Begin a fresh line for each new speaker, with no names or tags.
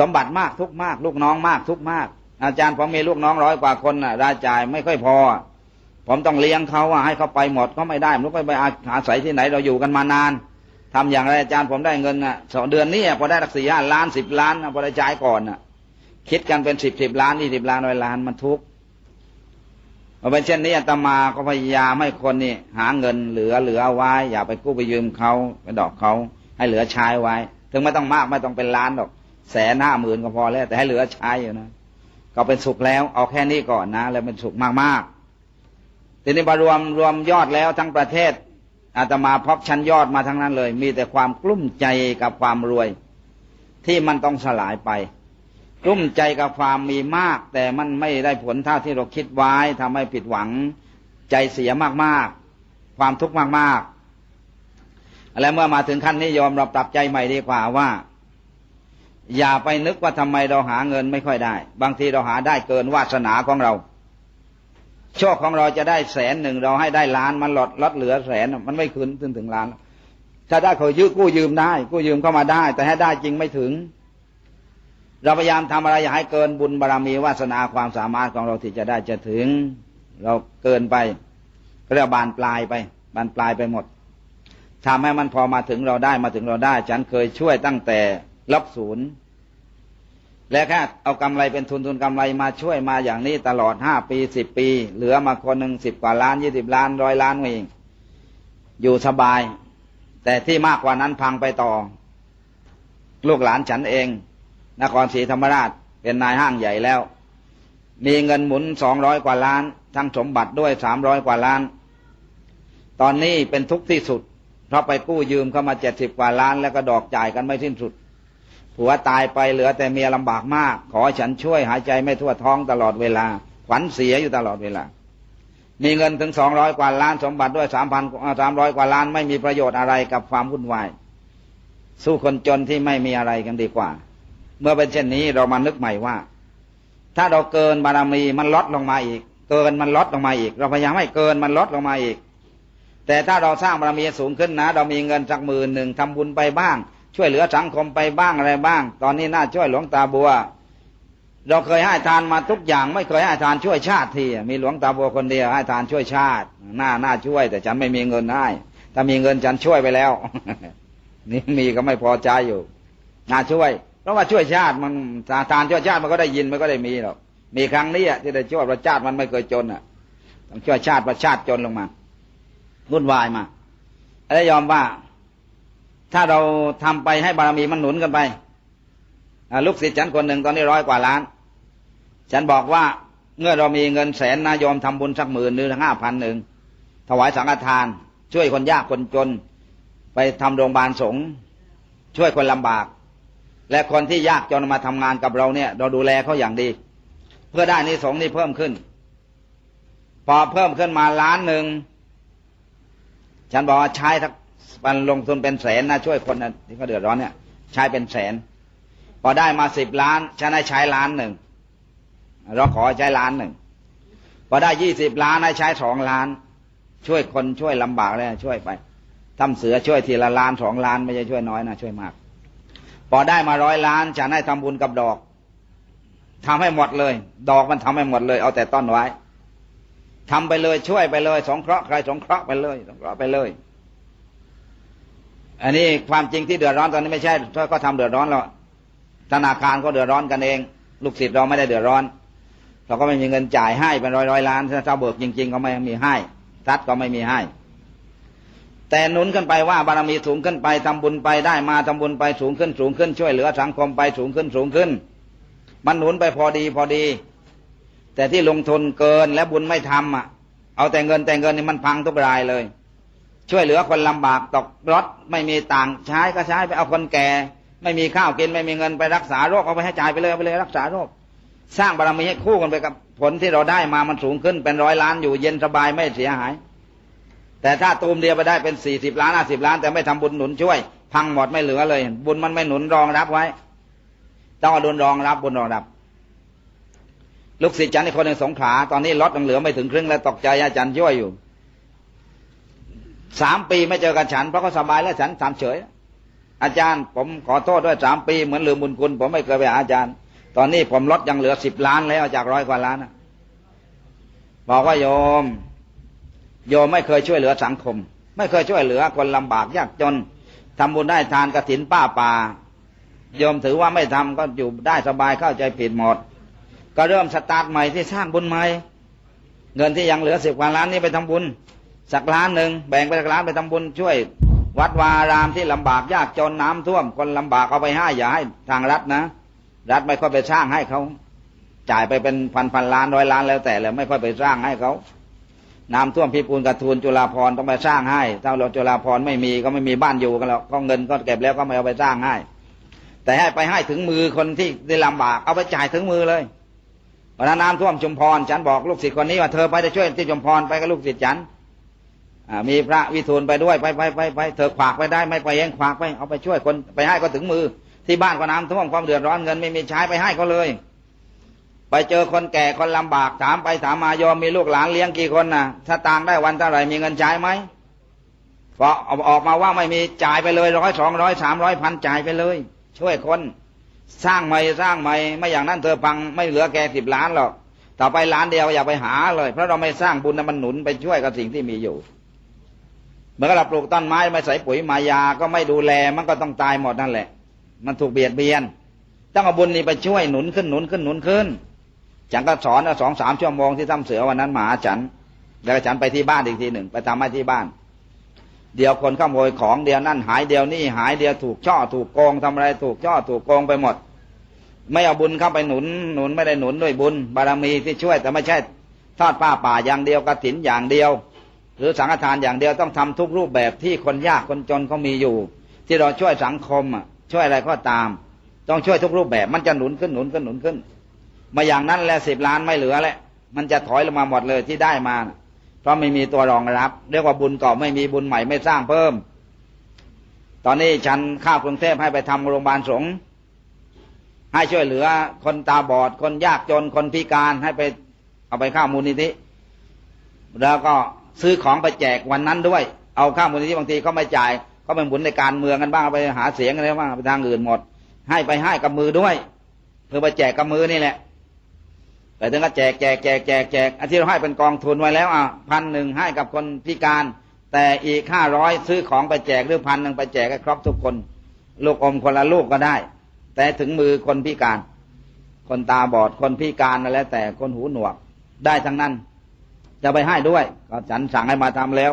สมบัติมากทุกมาก ลูกน้องมากทุกมาก อาจารย์ผมมีลูกน้องร้อยกว่าคนน่ะรายจ่ายไม่ค่อยพอ ผมต้องเลี้ยงเขาอะให้เขาไปหมดเขาไม่ได้ไม่รู้ไปไปอาศัยที่ไหนเราอยู่กันมานานทำอย่างไรอาจารย์ผมได้เงินอะสองเดือนนี้พอได้สักสี่ห้าล้านสิบล้านพอได้จ่ายก่อนอะ คิดกันเป็นสิบสิบล้านยี่สิบล้านร้อยล้านมันทุกข์พอเป็นเช่นนี้อาตมาก็พยายามให้คนนี่หาเงินเหลือเหลือไว้อย่าไปกู้ไปยืมเขาไปดอกเขาให้เหลือใช้ไว้ ถึงไม่ต้องมากไม่ต้องเป็นล้านหรอก แสนห้าหมื่นก็พอแล้ว แต่ให้เหลือใช้อยู่นะก็เป็นสุขแล้ว เอาแค่นี้ก่อนนะ แล้วเป็นสุขมากๆทีนี้มารวมรวมยอดแล้วทั้งประเทศอาตมาพบชั้นยอดมาทั้งนั้นเลย มีแต่ความกลุ้มใจกับความรวย ที่มันต้องสลายไปกลุ้มใจกับความมีมาก แต่มันไม่ได้ผลเท่าที่เราคิดไว้ทำให้ผิดหวัง ใจเสียมากๆ ความทุกข์มากๆและเมื่อมาถึงขั้นนี้ยอมเราปรับใจใหม่ดีกว่าว่า อย่าไปนึกว่าทำไมเราหาเงินไม่ค่อยได้ บางทีเราหาได้เกินวาสนาของเรา โชคของเราจะได้แสนหนึ่งเราให้ได้ล้านมันลดลดเหลือแสนมันไม่คืนถึงถึงล้านถ้าได้เขายื้อกู้ยืมได้ กู้ยืมเข้ามาได้ แต่ให้ได้จริงไม่ถึง เราพยายามทำอะไรอย่าให้เกินบุญบารรมีวาสนาความสามารถของเราที่จะได้จะถึง เราเกินไปเรียกบานปลายไปบานปลายไปหมดทำให้มันพอมาถึงเราได้มาถึงเราได้ ฉันเคยช่วยตั้งแต่ลบศูนย์ และแค่เอากำไรเป็นทุนทุนกำไรมาช่วยมาอย่างนี้ตลอดห้าปีสิบปี เหลือมาคนหนึ่งสิบกว่าล้านยี่สิบล้านร้อยล้านเองอยู่สบาย แต่ที่มากกว่านั้นพังไปต่อ ลูกหลานฉันเอง นครศรีธรรมราชเป็นนายห้างใหญ่แล้ว มีเงินหมุนสองร้อยกว่าล้าน ทั้งสมบัติด้วยสามร้อยกว่าล้าน ตอนนี้เป็นทุกข์ที่สุด เพราะไปกู้ยืมเข้ามาเจ็ดสิบกว่าล้าน แล้วก็ดอกจ่ายกันไม่สิ้นสุด ผัวตายไปเหลือแต่เมียลำบากมาก ขอฉันช่วยหายใจไม่ทั่วท้องตลอดเวลา ขวัญเสียอยู่ตลอดเวลา มีเงินถึงสองร้อยกว่าล้านสมบัติด้วยสามพันสามร้อยกว่าล้านไม่มีประโยชน์อะไรกับความวุ่นวาย สู้คนจนที่ไม่มีอะไรกันดีกว่า เมื่อเป็นเช่นนี้เรามานึกใหม่ว่า ถ้าเราเกินบารมีมันลดลงมาอีก เกินมันลดลงมาอีก เราพยายามให้เกินมันลดลงมาอีก แต่ถ้าเราสร้างบารมีสูงขึ้นนะ เรามีเงินสักหมื่นหนึ่งทำบุญไปบ้าง ช่วยเหลือสังคมไปบ้างอะไรบ้าง ตอนนี้น่าช่วยหลวงตาบัว เราเคยให้ทานมาทุกอย่างไม่เคยให้ทานช่วยชาติทีมีหลวงตาบัวคนเดียวให้ทานช่วยชาติน่าน่าช่วย แต่ฉันไม่มีเงินให้ถ้ามีเงินฉันช่วยไปแล้ว นี่มีก็ไม่พอใจอยู่น่าช่วย เพราะว่าช่วยชาติมันทานช่วยชาติมันก็ได้ยินมันก็ได้มีหรอกมีครั้งนี้ที่ได้ช่วยประชาติมันไม่เคยจนอะต้องช่วยชาติประชาติจนลงมาวุ่นวายมาแล้วยอมว่า ถ้าเราทำไปให้บารมีมันหนุนกันไปลูกศิษย์ฉันคนหนึ่งตอนนี้ร้อยกว่าล้าน ฉันบอกว่าเมื่อเรามีเงินแสนนายอมทำบุญสักหมื่นหรือห้าพันหนึ่งถวายสังฆทาน ช่วยคนยากคนจน ไปทำโรงพยาบาลสงฆ์ช่วยคนลำบาก และคนที่ยากจนมาทำงานกับเราเนี่ย เราดูแลเขาอย่างดี เพื่อได้นิสงส์นี่เพิ่มขึ้น พอเพิ่มขึ้นมาล้านหนึ่งฉันบอกว่าใช้ทัก มันลงทุนเป็นแสนนะช่วยคนนะที่เขาเดือดร้อนเนี่ย ใช้เป็นแสน พอได้มาสิบล้านฉันให้ใช้ล้านหนึ่งเราขอใช้ล้านหนึ่งพอได้ยี่สิบล้านให้ใช้สองล้าน ช่วยคนช่วยลำบากเลยช่วยไปทำเสือช่วยทีละล้านสองล้านไม่ใช่ช่วยน้อยนะช่วยมาก พอได้มาร้อยล้านฉันให้ทำบุญกับดอกทำให้หมดเลย ดอกมันทำให้หมดเลย เอาแต่ต้นไว้ทำไปเลยช่วยไปเลย สงเคราะห์ใครสงเคราะห์ไปเลย สงเคราะห์ไปเลย อันนี้ความจริงที่เดือดร้อนตอนนี้ไม่ใช่ถ้าก็ทำเดือดร้อนแล้วธนาคารก็เดือดร้อนกันเอง ลูกศิษย์เราไม่ได้เดือดร้อน เราก็ไม่มีเงินจ่ายให้เป็นร้อยร้อยล้านถ้าเจ้าเบิกจริง ๆ ก็ไม่มีให้ทัดก็ไม่มีให้ แต่หนุนขึ้นไปว่าบารมีสูงขึ้นไปทำบุญไปได้มาทำบุญไปสูงขึ้นสูงขึ้นช่วยเหลือสังคมไปสูงขึ้นสูงขึ้น มันหนุนไปพอดีพอดี แต่ที่ลงทุนเกินและบุญไม่ทำอะ เอาแต่เงินแต่เงินนี่มันพังทุกรายเลย ช่วยเหลือคนลำบากตกรถไม่มีต่างใช้ก็ใช้ไปเอาคนแก่ ไม่มีข้าวกินไม่มีเงินไปรักษาโรคเอาไปให้จ่ายไปเลยเอาไปเลยรักษาโรค สร้างบารมีให้คู่กันไปกับผลที่เราได้มามันสูงขึ้นเป็นร้อยล้านอยู่เย็นสบายไม่เสียหาย แต่ถ้าตูมเดียวไปได้เป็นสี่สิบล้านห้าสิบล้านแต่ไม่ทำบุญหนุนช่วย พังหมดไม่เหลือเลย บุญมันไม่หนุนรองรับไว้ต้องเอาดุลรองรับบุญรองรับ ลูกศิษย์ฉันอีกคนหนึ่งสงขาตอนนี้ลดยังเหลือไม่ถึงครึ่งแล้วตกใจอาจารย์ช่วยอยู่ สามปีไม่เจอกันฉันเพราะเขาสบายแล้วฉันสามเฉย อาจารย์ผมขอโทษด้วยสามปีเหมือนลืมบุญคุณ ผมไม่เคยไปหาอาจารย์ ตอนนี้ผมลดยังเหลือสิบล้านแล้วจากร้อยกว่าล้านบอกว่าโยม โยมไม่เคยช่วยเหลือสังคม ไม่เคยช่วยเหลือคนลำบากยากจนทำบุญได้ทานกระถินป้าป่าโยมถือว่าไม่ทำก็อยู่ได้สบายเข้าใจผิดหมด ก็เริ่มสตาร์ทใหม่ที่สร้างบุญใหม่เงินที่ยังเหลือสิบกว่าล้านนี้ไปทำบุญ สักล้านหนึ่งแบ่งไปสักล้านไปทำบุญช่วย วัดวาอารามที่ลำบากยากจนน้ำท่วม คนลำบากเอาไปให้อย่าให้ทางรัฐนะ รัฐไม่ค่อยไปสร้างให้เขาจ่ายไปเป็นพันพันล้านร้อยล้านแล้วแต่เลยไม่ค่อยไปสร้างให้เขาน้ำท่วมพิปูนกระทูลจุฬาพรต้องไปสร้างให้ถ้าเราจุฬาพรไม่มีก็ไม่มีบ้านอยู่กันแล้วก็เงินก็เก็บแล้วก็ไม่เอาไปสร้างให้ แต่ให้ไปให้ถึงมือคนที่ได้ลำบาก เอาไปจ่ายถึงมือเลยวันนั้นน้ำท่วมชุมพรฉันบอกลูกศิษย์คนนี้ว่าเธอไปจะช่วยที่ชุมพรไปกับลูกศิษย์ฉัน มีพระวิทูลไปด้วยไปไปไปไปเธอขวากไปได้ไม่ไปเองขวากไปเอาไปช่วยคนไปให้ก็ถึงมือ ที่บ้านก็น้ำท่วมความเดือดร้อนเงินไม่มีใช้ไปให้เขาเลย ไปเจอคนแก่คนลำบากถามไปถามมายอมมีลูกหลานเลี้ยงกี่คนนะถ้าตางได้วันเท่าไหร่มีเงินใช้ไหมพออออกมาว่าไม่มีจ่ายไปเลยร้อยสองร้อยสามร้อยพันจ่ายไปเลย ช่วยคนสร้างใหม่สร้างใหม่ไม่อย่างนั้นเธอพังไม่เหลือแกสิบล้านหรอกต่อไปล้านเดียวอย่าไปหาเลย เพราะเราไม่สร้างบุญนะมันหนุนไปช่วยกับสิ่งที่มีอยู่ เหมื่อนกับเราปลูกต้นไม้ไม่ใส่ปุ๋ยมายาก็ไม่ดูแลมันก็ต้องตายหมดนั่นแหละ มันถูกเบียดเบียน ต้องเอาบุญนี้ไปช่วยหนุนขึ้นหนุนขึ้นหนุนขึ้นฉันก็สอนสองสามชั่วโมงที่ทำเสือวันนั้นมาฉัน แล้วฉันไปที่บ้านอีกทีหนึ่งไปทำให้ที่บ้าน เดี๋ยวคนขโมยของเดียวนั่นหายเดียวนี่หายเดียวถูกช่อถูกโกงทำอะไรถูกช่อถูกโกงไปหมด ไม่เอาบุญเข้าไปหนุนหนุนไม่ได้หนุนด้วยบุญบารมีที่ช่วยแต่ไม่ใช่ทอดป้าป่าอย่างเดียวกระถินอย่างเดียว หรือสังฆทานอย่างเดียวต้องทำทุกรูปแบบที่คนยากคนจนเขามีอยู่ ที่เราช่วยสังคมช่วยอะไรก็ตาม ต้องช่วยทุกรูปแบบมันจะหนุนขึ้นหนุนขึ้นหนุนขึ้น มาอย่างนั้นแล้วสิบล้านไม่เหลือแล้วมันจะถอยลงมาหมดเลยที่ได้มา เพราะไม่มีตัวรองรับ เรียกว่าบุญเก่าไม่มีบุญใหม่ไม่สร้างเพิ่ม ตอนนี้ฉันข้าวกรุงเทพให้ไปทำโรงพยาบาลสงฆ์ให้ช่วยเหลือคนตาบอดคนยากจนคนพิการให้ไป เอาไปข้าวมูลนิธิแล้วก็ ซื้อของไปแจกวันนั้นด้วย เอาข้าวมูลนิธิบางทีเขาไม่จ่ายเขาไปหมุนในการเมืองกันบ้างไปหาเสียงอะไรบ้างไปทางอื่นหมด ให้ไปให้กับมือด้วย เพื่อไปแจกกับมือนี่แหละ แต่ถึงก็แจกแจกแจกแจกแจกอันที่เราให้เป็นกองทุนไว้แล้วอะพันหนึ่งให้กับคนพิการ แต่อีกห้าร้อยซื้อของไปแจกหรือพันหนึ่งไปแจกให้ครบทุกคน ลูกอมคนละลูกก็ได้ แต่ถึงมือคนพิการ คนตาบอดคนพิการนั่นแหละแต่คนหูหนวกได้ทั้งนั้น จะไปให้ด้วยก็ฉันสั่งให้มาทำแล้ว